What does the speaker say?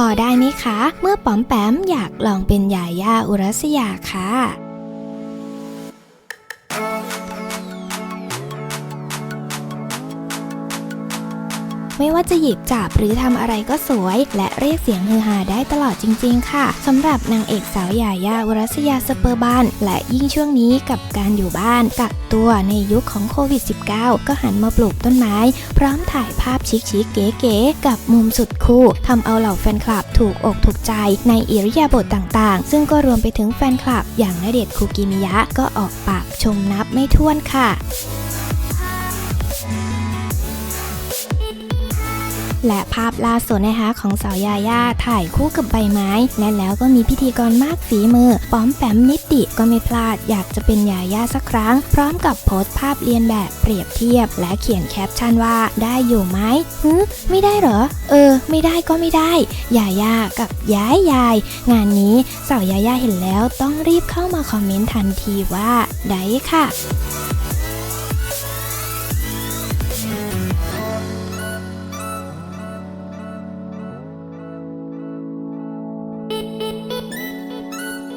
พอได้ไหมคะ เมื่อป๋อมแปมอยากลองเป็นยาย่าอุรัสยาค่ะ ไม่ว่าจะหยิบจับหรือทำอะไรก็สวย และเรียกเสียงฮือฮาได้ตลอดจริง ๆ ค่ะสำหรับนางเอกสาวยายาวรัสยาสเปอร์บันและยิ่งช่วงนี้กับการอยู่บ้านกักตัวในยุคของโควิด -19 ก็หันมาปลูกต้นไม้ พร้อมถ่ายภาพชิคๆเก๋ๆกับมุมสุดคู่ทำเอาเหล่าแฟนคลับถูกอกถูกใจในอิริยาบถต่างๆ ซึ่งก็รวมไปถึงแฟนคลับอย่างณเดชคูกิมิยะก็ออกปากชมนับไม่ถ้วนค่ะ และภาพล่าสุดนะคะของสาวยาย่าถ่ายคู่กับใบไม้ และแล้วก็มีพิธีกรมากฝีมือป้อมแปมนิติก็ไม่พลาดอยากจะเป็นยาย่าสักครั้ง พร้อมกับโพสต์ภาพเรียนแบบเปรียบเทียบ และเขียนแคปชั่นว่าได้อยู่ไหมฮึไม่ได้เหรอ เออ ไม่ได้ก็ไม่ได้ยาย่ากับย้ายยาย งานนี้สาวยาย่าเห็นแล้วต้องรีบเข้ามาคอมเมนต์ทันทีว่าได้ค่ะ